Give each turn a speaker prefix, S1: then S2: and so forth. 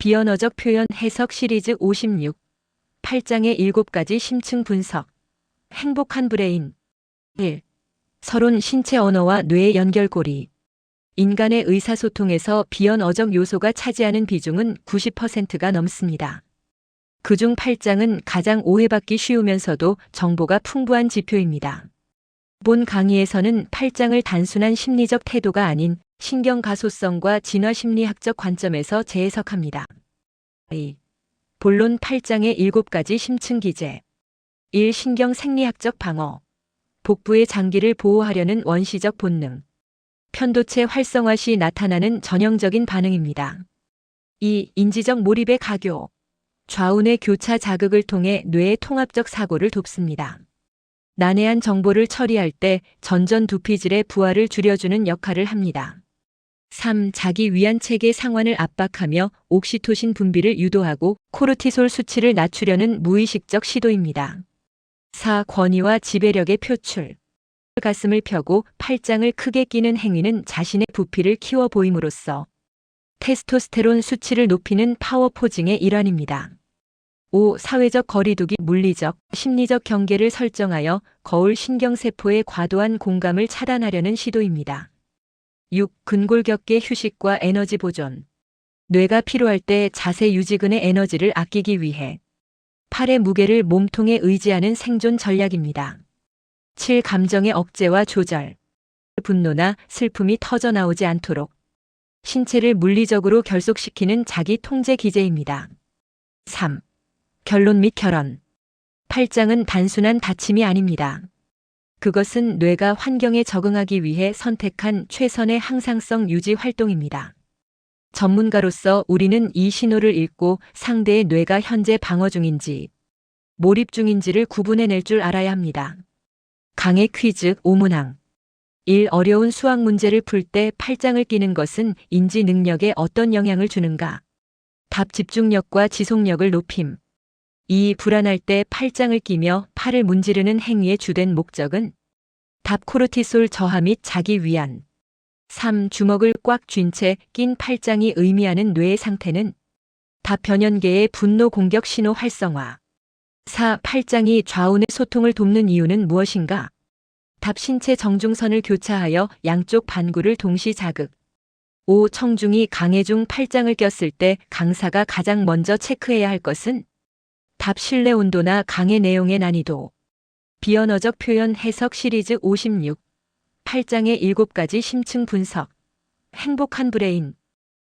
S1: 비언어적 표현 해석 시리즈 56. 8장의 7가지 심층 분석. 행복한 브레인. 1. 서론 신체 언어와 뇌의 연결고리. 인간의 의사소통에서 비언어적 요소가 차지하는 비중은 90%가 넘습니다. 그중 8장은 가장 오해받기 쉬우면서도 정보가 풍부한 지표입니다. 본 강의에서는 8장을 단순한 심리적 태도가 아닌 신경가소성과 진화심리학적 관점에서 재해석합니다. 2. 본론 8장의 7가지 심층 기제. 1. 신경 생리학적 방어. 복부의 장기를 보호하려는 원시적 본능. 편도체 활성화 시 나타나는 전형적인 반응입니다. 2. 인지적 몰입의 가교. 좌우의 교차 자극을 통해 뇌의 통합적 사고를 돕습니다. 난해한 정보를 처리할 때 전전 두피질의 부하를 줄여주는 역할을 합니다. 3. 자기 위안 체계 상환을 압박하며 옥시토신 분비를 유도하고 코르티솔 수치를 낮추려는 무의식적 시도입니다. 4. 권위와 지배력의 표출. 가슴을 펴고 팔짱을 크게 끼는 행위는 자신의 부피를 키워 보임으로써 테스토스테론 수치를 높이는 파워 포징의 일환입니다. 5. 사회적 거리두기 물리적, 심리적 경계를 설정하여 거울 신경세포의 과도한 공감을 차단하려는 시도입니다. 6. 근골격계 휴식과 에너지 보존. 뇌가 필요할 때 자세 유지근의 에너지를 아끼기 위해 팔의 무게를 몸통에 의지하는 생존 전략입니다. 7. 감정의 억제와 조절. 분노나 슬픔이 터져 나오지 않도록 신체를 물리적으로 결속시키는 자기 통제 기제입니다. 3. 결론 및 결론. 8장은 단순한 다침이 아닙니다. 그것은 뇌가 환경에 적응하기 위해 선택한 최선의 항상성 유지 활동입니다. 전문가로서 우리는 이 신호를 읽고 상대의 뇌가 현재 방어 중인지, 몰입 중인지를 구분해낼 줄 알아야 합니다. 강의 퀴즈 오문항 1. 어려운 수학 문제를 풀 때 팔짱을 끼는 것은 인지 능력에 어떤 영향을 주는가? 답 집중력과 지속력을 높임. 2. 불안할 때 팔짱을 끼며 팔을 문지르는 행위의 주된 목적은 답 코르티솔 저하 및 자기 위안. 3. 주먹을 꽉 쥔 채 낀 팔짱이 의미하는 뇌의 상태는 답 변연계의 분노 공격 신호 활성화. 4. 팔짱이 좌우의 소통을 돕는 이유는 무엇인가? 답 신체 정중선을 교차하여 양쪽 반구를 동시 자극. 5. 청중이 강해 중 팔짱을 꼈을 때 강사가 가장 먼저 체크해야 할 것은 답 실내 온도나 강의 내용의 난이도. 비언어적 표현 해석 시리즈 56. 8장의 7가지 심층 분석. 행복한 브레인.